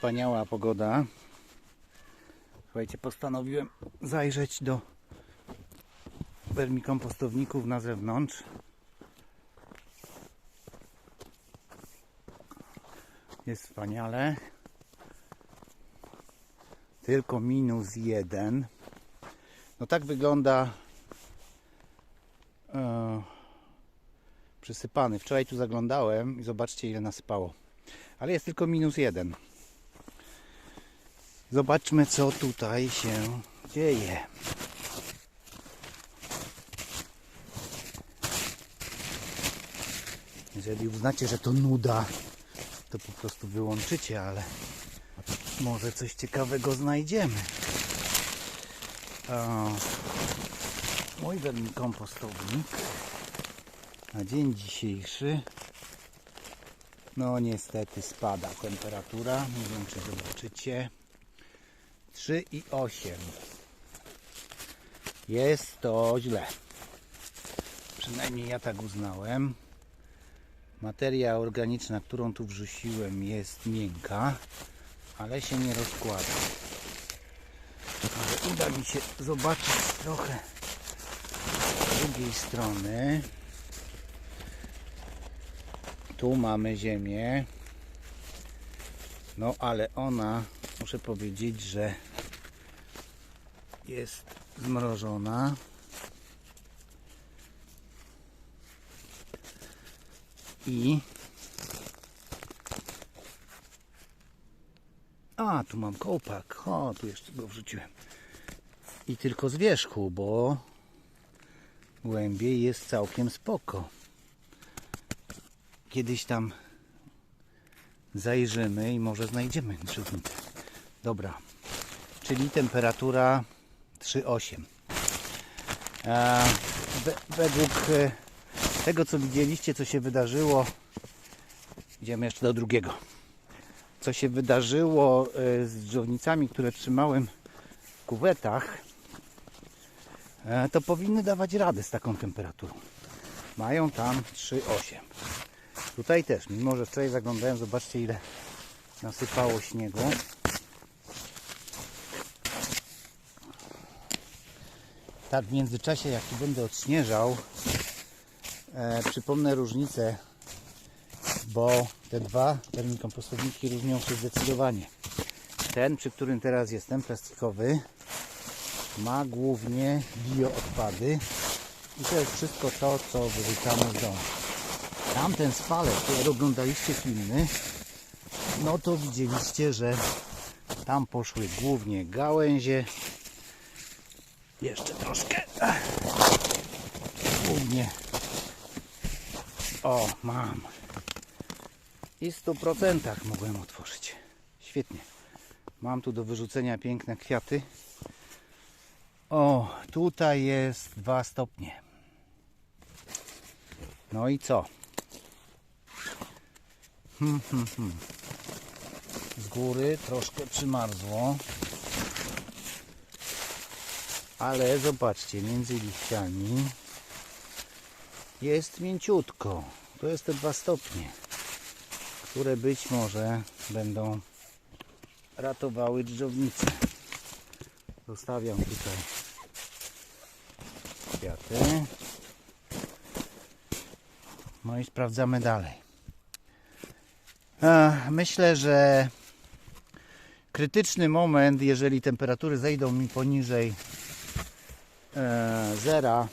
Wspaniała pogoda. Słuchajcie, postanowiłem zajrzeć do wermikompostowników na zewnątrz. Jest wspaniale. Tylko minus jeden. No tak wygląda e, przysypany. Wczoraj tu zaglądałem i zobaczcie ile nasypało. Ale jest tylko minus jeden. Zobaczmy co tutaj się dzieje. Jeżeli uznacie, że to nuda, to po prostu wyłączycie, ale może coś ciekawego znajdziemy. O, mój wermikompostownik na dzień dzisiejszy no niestety spada temperatura, nie wiem czy zobaczycie 3,8 jest to źle. Przynajmniej ja tak uznałem. Materia organiczna, którą tu wrzuciłem jest miękka ale się nie rozkłada. Ale uda mi się zobaczyć trochę z drugiej strony. Tu mamy ziemię. No ale ona, muszę powiedzieć, że jest zmrożona. I a, tu mam kołpak. O, tu jeszcze go wrzuciłem. I tylko z wierzchu, bo głębiej jest całkiem spoko kiedyś tam zajrzymy i może znajdziemy drzewnicę. Dobra, czyli temperatura 3,8. E, we, według e, tego, co widzieliście, co się wydarzyło, idziemy jeszcze do drugiego. Co się wydarzyło e, z drzewnicami, które trzymałem w kuwetach, to powinny dawać radę z taką temperaturą. Mają tam 3,8. Tutaj też, mimo że wczoraj zaglądałem, zobaczcie ile nasypało śniegu. Tak w międzyczasie, jak tu będę odśnieżał, e, przypomnę różnicę, bo te dwa termikompostownniki różnią się zdecydowanie. Ten, przy którym teraz jestem, plastikowy, ma głównie bioodpady i to jest wszystko to, co wyrzucamy w domu tamten spalec, jak oglądaliście filmy, no to widzieliście, że tam poszły głównie gałęzie. Jeszcze troszkę. Głównie. O, mam. I w 100% mogłem otworzyć. Świetnie. Mam tu do wyrzucenia piękne kwiaty. O, tutaj jest 2 stopnie. No i co? Hmm, hmm, hmm. Z góry troszkę przymarzło. Ale zobaczcie, między liściami jest mięciutko. To jest te dwa stopnie, które być może będą ratowały drzewnicę. Zostawiam tutaj kwiaty. No i sprawdzamy dalej. Myślę, że krytyczny moment, jeżeli temperatury zejdą mi poniżej zera,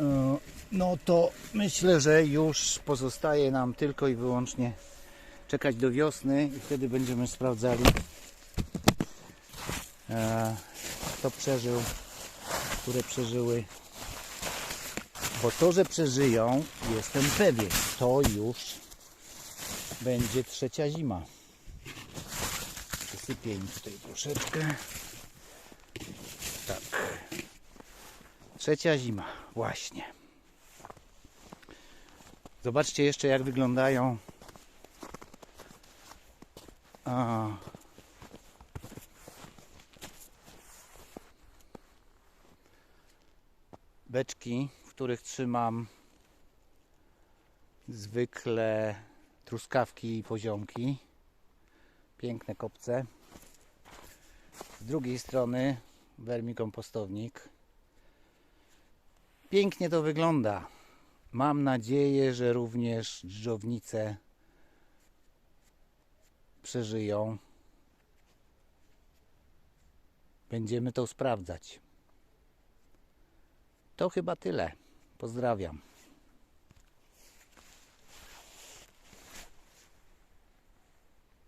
e, no to myślę, że już pozostaje nam tylko i wyłącznie czekać do wiosny i wtedy będziemy sprawdzali e, kto przeżył, które przeżyły. Bo to, że przeżyją, jestem pewien, to już będzie trzecia zima. Przysypię im tutaj troszeczkę. Tak. Trzecia zima, właśnie. Zobaczcie jeszcze jak wyglądają a, beczki, w których trzymam zwykle truskawki i poziomki. Piękne kopce. Z drugiej strony wermikompostownik. Pięknie to wygląda. Mam nadzieję, że również dżdżownice przeżyją. Będziemy to sprawdzać. To chyba tyle. Pozdrawiam.